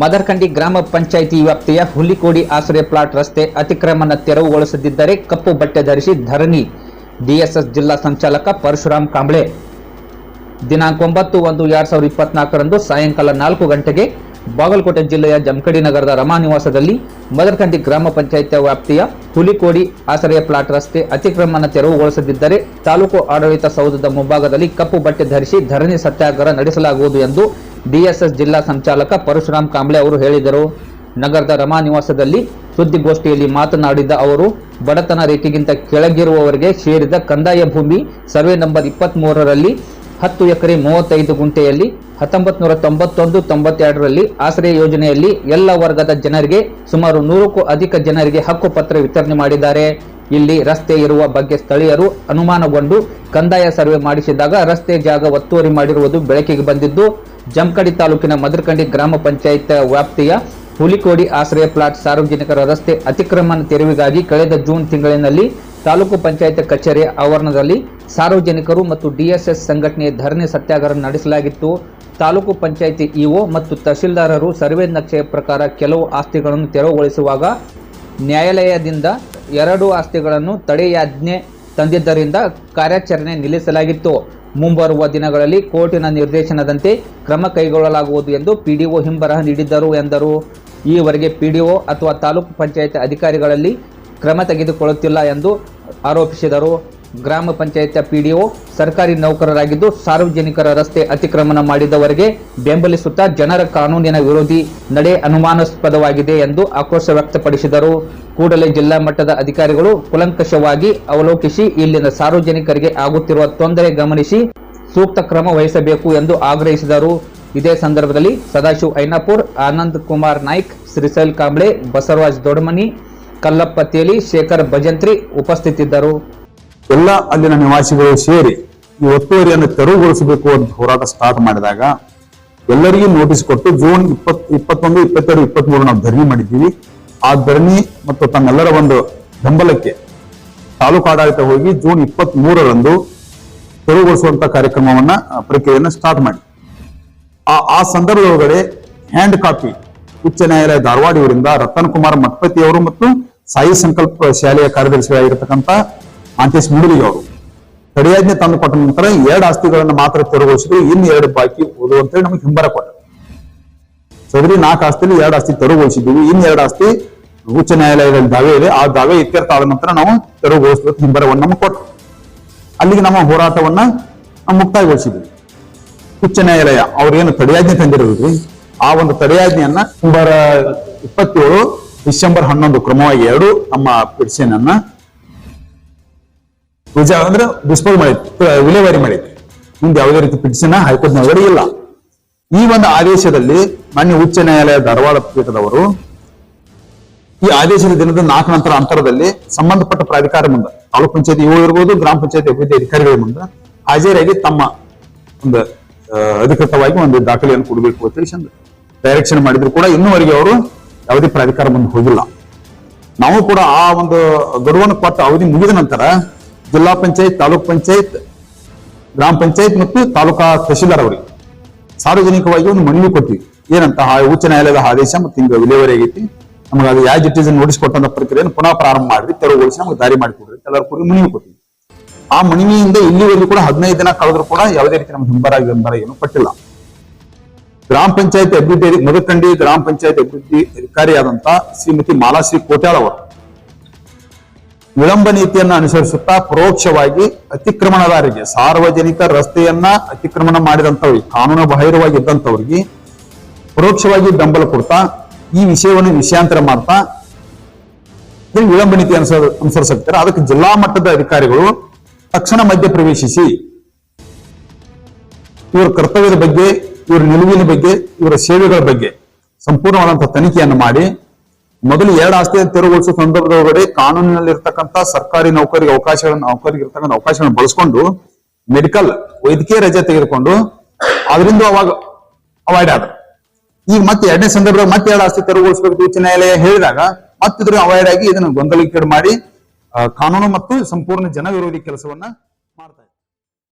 ಮದರ್ಕಂಡಿ ಗ್ರಾಮ ಪಂಚಾಯಿತಿ ವ್ಯಾಪ್ತಿಯ ಹುಲಿಕೋಡಿ ಆಶ್ರಯ ಪ್ಲಾಟ್ ರಸ್ತೆ ಅತಿಕ್ರಮಣ ತೆರವುಗೊಳಿಸದಿದ್ದರೆ ಕಪ್ಪು ಬಟ್ಟೆ ಧರಿಸಿ ಧರಣಿ. ಡಿಎಸ್ಎಸ್ ಜಿಲ್ಲಾ ಸಂಚಾಲಕ ಪರಶುರಾಮ್ ಕಾಂಬ್ಳೆ. ದಿನಾಂಕ ಒಂಬತ್ತು ಒಂದು ಎರಡ್ ಸಾವಿರದ ಇಪ್ಪತ್ನಾಲ್ಕರಂದು ಸಾಯಂಕಾಲ ನಾಲ್ಕು ಗಂಟೆಗೆ ಬಾಗಲಕೋಟೆ ಜಿಲ್ಲೆಯ ಜಮಖಡಿ ನಗರದ ರಮಾ ನಿವಾಸದಲ್ಲಿ ಮದರ್ಕಂಡಿ ಗ್ರಾಮ ಪಂಚಾಯತ್ ವ್ಯಾಪ್ತಿಯ ಹುಲಿಕೋಡಿ ಆಶ್ರಯ ಪ್ಲಾಟ್ ರಸ್ತೆ ಅತಿಕ್ರಮಣ ತೆರವುಗೊಳಿಸದಿದ್ದರೆ ತಾಲೂಕು ಆಡಳಿತ ಸೌಧದ ಮುಂಭಾಗದಲ್ಲಿ ಕಪ್ಪು ಬಟ್ಟೆ ಧರಿಸಿ ಧರಣಿ ಸತ್ಯಾಗ್ರಹ ನಡೆಸಲಾಗುವುದು ಎಂದು ಡಿಎಸ್ಎಸ್ ಜಿಲ್ಲಾ ಸಂಚಾಲಕ ಪರಶುರಾಮ್ ಕಾಂಬ್ಳೆ ಅವರು ಹೇಳಿದರು. ನಗರದ ರಮಾ ನಿವಾಸದಲ್ಲಿ ಸುದ್ದಿಗೋಷ್ಠಿಯಲ್ಲಿ ಮಾತನಾಡಿದ ಅವರು, ಬಡತನ ರೇಖೆಗಿಂತ ಕೆಳಗಿರುವವರಿಗೆ ಸೇರಿದ ಕಂದಾಯ ಭೂಮಿ ಸರ್ವೆ ನಂಬರ್ ಇಪ್ಪತ್ತ್ ಮೂರರಲ್ಲಿ ಹತ್ತು ಎಕರೆ ಮೂವತ್ತೈದು ಗುಂಟೆಯಲ್ಲಿ ಹತ್ತೊಂಬತ್ತು ನೂರ ತೊಂಬತ್ತೊಂದು ತೊಂಬತ್ತೆರಡರಲ್ಲಿ ಆಶ್ರಯ ಯೋಜನೆಯಲ್ಲಿ ಎಲ್ಲ ವರ್ಗದ ಜನರಿಗೆ ಸುಮಾರು ನೂರಕ್ಕೂ ಅಧಿಕ ಜನರಿಗೆ ಹಕ್ಕುಪತ್ರ ವಿತರಣೆ ಮಾಡಿದ್ದಾರೆ. ಇಲ್ಲಿ ರಸ್ತೆ ಇರುವ ಬಗ್ಗೆ ಸ್ಥಳೀಯರು ಅನುಮಾನಗೊಂಡು ಕಂದಾಯ ಸರ್ವೆ ಮಾಡಿಸಿದಾಗ ರಸ್ತೆ ಜಾಗ ಒತ್ತುವರಿ ಮಾಡಿರುವುದು ಬೆಳಕಿಗೆ ಬಂದಿದ್ದು ಜಮಖಂಡಿ ತಾಲೂಕಿನ ಮದರಕಂಡಿ ಗ್ರಾಮ ಪಂಚಾಯತ್ ವ್ಯಾಪ್ತಿಯ ಹುಲಿಕೋಡಿ ಆಶ್ರಯ ಪ್ಲಾಟ್ ಸಾರ್ವಜನಿಕರ ರಸ್ತೆ ಅತಿಕ್ರಮಣ ತೆರವಿಗಾಗಿ ಕಳೆದ ಜೂನ್ ತಿಂಗಳಿನಲ್ಲಿ ತಾಲೂಕು ಪಂಚಾಯತ್ ಕಚೇರಿ ಆವರಣದಲ್ಲಿ ಸಾರ್ವಜನಿಕರು ಮತ್ತು ಡಿಎಸ್ಎಸ್ ಸಂಘಟನೆಯ ಧರಣಿ ಸತ್ಯಾಗ್ರಹ ನಡೆಸಲಾಗಿತ್ತು. ತಾಲೂಕು ಪಂಚಾಯಿತಿ ಇಒ ಮತ್ತು ತಹಶೀಲ್ದಾರರು ಸರ್ವೆ ನಕ್ಷೆಯ ಪ್ರಕಾರ ಕೆಲವು ಆಸ್ತಿಗಳನ್ನು ತೆರವುಗೊಳಿಸುವಾಗ ನ್ಯಾಯಾಲಯದಿಂದ ಎರಡು ಆಸ್ತಿಗಳನ್ನು ತಡೆಯಾಜ್ಞೆ ತಂದಿದ್ದರಿಂದ ಕಾರ್ಯಾಚರಣೆ ನಿಲ್ಲಿಸಲಾಗಿತ್ತು. ಮುಂಬರುವ ದಿನಗಳಲ್ಲಿ ಕೋರ್ಟಿನ ನಿರ್ದೇಶನದಂತೆ ಕ್ರಮ ಕೈಗೊಳ್ಳಲಾಗುವುದು ಎಂದು ಪಿಡಿಒ ಹಿಂಬರಹ ನೀಡಿದ್ದರು ಎಂದರು. ಈವರೆಗೆ ಪಿಡಿಒ ಅಥವಾ ತಾಲೂಕು ಪಂಚಾಯತ್ ಅಧಿಕಾರಿಗಳಲ್ಲಿ ಕ್ರಮ ತೆಗೆದುಕೊಳ್ಳುತ್ತಿಲ್ಲ ಎಂದು ಆರೋಪಿಸಿದರು. ಗ್ರಾಮ ಪಂಚಾಯತ್ ಪಿಡಿಒ ಸರ್ಕಾರಿ ನೌಕರರಾಗಿದ್ದು ಸಾರ್ವಜನಿಕರ ರಸ್ತೆ ಅತಿಕ್ರಮಣ ಮಾಡಿದವರಿಗೆ ಬೆಂಬಲಿಸುತ್ತಾ ಜನರ ಕಾನೂನಿನ ವಿರೋಧಿ ನಡೆ ಅನುಮಾನಾಸ್ಪದವಾಗಿದೆ ಎಂದು ಆಕ್ರೋಶ ವ್ಯಕ್ತಪಡಿಸಿದರು. ಕೂಡಲೇ ಜಿಲ್ಲಾ ಮಟ್ಟದ ಅಧಿಕಾರಿಗಳು ಕುಲಂಕಷವಾಗಿ ಅವಲೋಕಿಸಿ ಇಲ್ಲಿನ ಸಾರ್ವಜನಿಕರಿಗೆ ಆಗುತ್ತಿರುವ ತೊಂದರೆ ಗಮನಿಸಿ ಸೂಕ್ತ ಕ್ರಮ ವಹಿಸಬೇಕು ಎಂದು ಆಗ್ರಹಿಸಿದರು. ಇದೇ ಸಂದರ್ಭದಲ್ಲಿ ಸದಾಶಿವ ಐನಾಪುರ್, ಆನಂದ್ ಕುಮಾರ್ ನಾಯ್ಕ್ ಶ್ರೀಸೈಲ್ ಕಾಂಬ್ಳೆ, ಬಸವರಾಜ್ ದೊಡಮನಿ ಕಲ್ಲಪ್ಪ ತೇಲಿ ಶೇಖರ್ ಭಜಂತ್ರಿ ಉಪಸ್ಥಿತಿದ್ದರು. ಎಲ್ಲ ಅಲ್ಲಿನ ನಿವಾಸಿಗಳು ಸೇರಿ ಈ ಒತ್ತುವರಿಯನ್ನು ತೆರವುಗೊಳಿಸಬೇಕು ಅಂತ ಹೋರಾಟ ಸ್ಟಾರ್ಟ್ ಮಾಡಿದಾಗ ಎಲ್ಲರಿಗೂ ನೋಟಿಸ್ ಕೊಟ್ಟು ಜೂನ್ ಇಪ್ಪತ್, ಇಪ್ಪತ್ತೊಂದು, ಇಪ್ಪತ್ತೆರಡು, ಇಪ್ಪತ್ಮೂರು ನಾವು ಧರಣಿ ಮಾಡಿದ್ದೀವಿ. ಆ ಧರಣಿ ಮತ್ತು ತಮ್ಮೆಲ್ಲರ ಒಂದು ಬೆಂಬಲಕ್ಕೆ ತಾಲೂಕು ಆಡಳಿತ ಹೋಗಿ ಜೂನ್ ಇಪ್ಪತ್ತ್ ಮೂರರಂದು ತೆರವುಗೊಳಿಸುವಂತ ಕಾರ್ಯಕ್ರಮವನ್ನ ಪ್ರಕ್ರಿಯೆಯನ್ನು ಸ್ಟಾರ್ಟ್ ಮಾಡಿ. ಆ ಆ ಸಂದರ್ಭದೊಳಗಡೆ ಹ್ಯಾಂಡ್ ಕಾಪಿ ಉಚ್ಚ ನ್ಯಾಯಾಲಯ ಧಾರವಾಡ ಇವರಿಂದ ರತನ್ ಕುಮಾರ್ ಮಠಪತಿ ಅವರು ಮತ್ತು ಸಾಯಿ ಸಂಕಲ್ಪ ಶಾಲೆಯ ಕಾರ್ಯದರ್ಶಿಗಳಾಗಿರ್ತಕ್ಕಂಥ ಮಾಂತೇಶ್ ಮುಡುಲಿಗೆ ಅವರು ತಡೆಯಾಜ್ಞೆ ತಂದು ಕೊಟ್ಟ ನಂತರ ಎರಡು ಆಸ್ತಿಗಳನ್ನು ಮಾತ್ರ ತೆರವುಗೊಳಿಸಿದ್ರು ಇನ್ನು ಎರಡು ಬಾಕಿ ಉಳಿದು ಅಂತೇಳಿ ನಮಗೆ ಹಿಂಬರ ಕೊಟ್ಟ. ಸದರಿ ನಾಲ್ಕು ಆಸ್ತಿಲಿ ಎರಡು ಆಸ್ತಿ ತೆರವುಗೊಳಿಸಿದ್ವಿ ಇನ್ನು ಎರಡು ಆಸ್ತಿ ಉಚ್ಚ ನ್ಯಾಯಾಲಯದಲ್ಲಿ ದಾವೆ ಇದೆ. ಆ ದಾವೆ ಇತ್ಯರ್ಥ ಆದ ನಂತರ ನಾವು ತೆರವುಗೊಳಿಸಬೇಕು ಹಿಂಬರವನ್ನು ನಮಗೆ ಕೊಟ್ಟರು ಅಲ್ಲಿಗೆ ನಮ್ಮ ಹೋರಾಟವನ್ನ ಮುಕ್ತಾಯಗೊಳಿಸಿದ್ವಿ. ಉಚ್ಚ ನ್ಯಾಯಾಲಯ, ಅವ್ರೇನು ತಡೆಯಾಜ್ಞೆ ತಂದಿರೋದ್ರಿ? ಆ ಒಂದು ತಡೆಯಾಜ್ಞೆಯನ್ನ ಹಿಂಬರ ಇಪ್ಪತ್ತೇಳು ಡಿಸೆಂಬರ್ ಹನ್ನೊಂದು ಕ್ರಮವಾಗಿ ಎರಡು ನಮ್ಮ ಪಿಟಿಷನ್ ಅನ್ನ ನಿಜ ಅಂದ್ರೆ ಡಿಸ್ಪೋಸ್ ಮಾಡಿತ್ತು ವಿಲೇವಾರಿ ಮಾಡಿತ್ತು. ಮುಂದೆ ಯಾವುದೇ ರೀತಿ ಪಿಟಿಷನ್ ಹೈಕೋರ್ಟ್ ಒಳಗಡೆ ಇಲ್ಲ ಈ ಒಂದು ಆದೇಶದಲ್ಲಿ ಮಾನ್ಯ ಉಚ್ಚ ನ್ಯಾಯಾಲಯ ಧಾರವಾಡ ಪೀಠದವರು ಈ ಆದೇಶದ ದಿನದ ನಾಲ್ಕು ನಂತರ ಅಂತರದಲ್ಲಿ ಸಂಬಂಧಪಟ್ಟ ಪ್ರಾಧಿಕಾರ ಮುಂದೆ, ತಾಲೂಕ್ ಪಂಚಾಯತಿ ಇವು ಇರ್ಬೋದು, ಗ್ರಾಮ ಪಂಚಾಯತಿ ಅಭಿವೃದ್ಧಿ ಅಧಿಕಾರಿಗಳ ಮುಂದೆ ಹಾಜರಾಗಿ ತಮ್ಮ ಒಂದು ಅಧಿಕೃತವಾಗಿ ಒಂದು ದಾಖಲೆಯನ್ನು ಕೊಡಬೇಕು ಅಂತ ಹೇಳಿ ಡೈರೆಕ್ಷನ್ ಮಾಡಿದ್ರು ಕೂಡ ಇನ್ನೂವರೆಗೆ ಅವರು ಯಾವುದೇ ಪ್ರಾಧಿಕಾರ ಮುಂದೆ ಹೋಗಿಲ್ಲ. ನಾವು ಕೂಡ ಆ ಒಂದು ಗಡುವನ್ನು ಕೊಟ್ಟ ಅವಧಿ ಮುಗಿದ ನಂತರ ಜಿಲ್ಲಾ ಪಂಚಾಯತ್, ತಾಲೂಕ್ ಪಂಚಾಯತ್, ಗ್ರಾಮ ಪಂಚಾಯತ್ ಮತ್ತು ತಾಲೂಕಾ ತಹಶೀಲ್ದಾರ್ ಅವರಿಗೆ ಸಾರ್ವಜನಿಕವಾಗಿ ಒಂದು ಮನವಿ ಕೊಟ್ಟಿವಿ ಏನಂತ ಉಚ್ಚ ನ್ಯಾಯಾಲಯದ ಆದೇಶ ಮತ್ತು ಹಿಂಗ ವಿಲೇವರಿ ಆಗೈತಿ ನಮಗೆ ಅದು ಯಾವ ಇಸ್ ನೋಟಿಸ್ ಕೊಟ್ಟಂತ ಪ್ರಕ್ರಿಯೆಯನ್ನು ಪುನಃ ಪ್ರಾರಂಭ ಮಾಡಿ ತೆರವುಗೊಳಿಸಿ ನಮಗೆ ದಾರಿ ಮಾಡಿಕೊಡ್ರಿ ಎಲ್ಲರೂ ಕೂಡ ಮನವಿ ಕೊಟ್ಟಿವಿ ಆ ಮನವಿಯಿಂದ ಇಲ್ಲಿವರೆಗೂ ಕೂಡ ಹದಿನೈದು ದಿನ ಕಳೆದ್ರು ಕೂಡ ಯಾವುದೇ ರೀತಿ ನಮ್ಗೆ ಹಿಂಬರ ಹಿಂಬರ ಏನು ಪಟ್ಟಿಲ್ಲ. ಗ್ರಾಮ ಪಂಚಾಯತ್ ಅಭಿವೃದ್ಧಿ, ಮದಕಂಡಿ ಗ್ರಾಮ ಪಂಚಾಯತ್ ಅಭಿವೃದ್ಧಿ ಅಧಿಕಾರಿಯಾದಂತ ಶ್ರೀಮತಿ ಮಾಲಾಶ್ರೀ ಕೋಟ್ಯಾಳ್ ಅವರು ವಿಳಂಬ ನೀತಿಯನ್ನ ಅನುಸರಿಸುತ್ತಾ ಪರೋಕ್ಷವಾಗಿ ಅತಿಕ್ರಮಣದಾರರಿಗೆ ಸಾರ್ವಜನಿಕ ರಸ್ತೆಯನ್ನ ಅತಿಕ್ರಮಣ ಮಾಡಿದಂಥವ್ರಿಗೆ ಕಾನೂನು ಬಾಹಿರವಾಗಿ ಇದ್ದಂಥವ್ರಿಗೆ ಪರೋಕ್ಷವಾಗಿ ಬೆಂಬಲ ಕೊಡ್ತಾ, ಈ ವಿಷಯವನ್ನು ವಿಷಯಾಂತರ ಮಾಡ್ತಾ ವಿಳಂಬ ನೀತಿ ಅನುಸರ ಅನುಸರಿಸುತ್ತಾರೆ. ಅದಕ್ಕೆ ಜಿಲ್ಲಾ ಮಟ್ಟದ ಅಧಿಕಾರಿಗಳು ತಕ್ಷಣ ಮಧ್ಯ ಪ್ರವೇಶಿಸಿ, ಇವರ ಕರ್ತವ್ಯದ ಬಗ್ಗೆ, ಇವರ ನಿಲುವಿನ ಬಗ್ಗೆ, ಇವರ ಸೇವೆಗಳ ಬಗ್ಗೆ ಸಂಪೂರ್ಣವಾದಂತಹ ತನಿಖೆಯನ್ನು ಮಾಡಿ ಮೊದಲು ಎರಡು ಆಸ್ತಿಯನ್ನು ತೆರವುಗೊಳಿಸುವ ಸಂದರ್ಭದೊಳಗಡೆ ಕಾನೂನಿನಲ್ಲಿರ್ತಕ್ಕಂಥ ಸರ್ಕಾರಿ ನೌಕರಿಗೆ ಅವಕಾಶಗಳನ್ನು ನೌಕರಿಗೆ ಇರ್ತಕ್ಕಂಥ ಅವಕಾಶಗಳನ್ನು ಬಳಸ್ಕೊಂಡು ಮೆಡಿಕಲ್ ವೈದ್ಯಕೀಯ ರಜೆ ತೆಗೆದುಕೊಂಡು ಅದರಿಂದ ಅವಾಗ ಅವಾಯ್ಡ್ ಆದ. ಈಗ ಮತ್ತೆ ಎರಡನೇ ಸಂದರ್ಭದಾಗ ಮತ್ತೆ ಎರಡು ಆಸ್ತಿ ತೆರವುಗೊಳಿಸಬೇಕು ಉಚ್ಚ ನ್ಯಾಯಾಲಯ ಹೇಳಿದಾಗ ಮತ್ತಿದ್ರ ಅವಾಯ್ಡ್ ಆಗಿ ಇದನ್ನು ಗೊಂದಲಕ್ಕೀಡು ಮಾಡಿ ಕಾನೂನು ಮತ್ತು ಸಂಪೂರ್ಣ ಜನವಿರೋಧಿ ಕೆಲಸವನ್ನ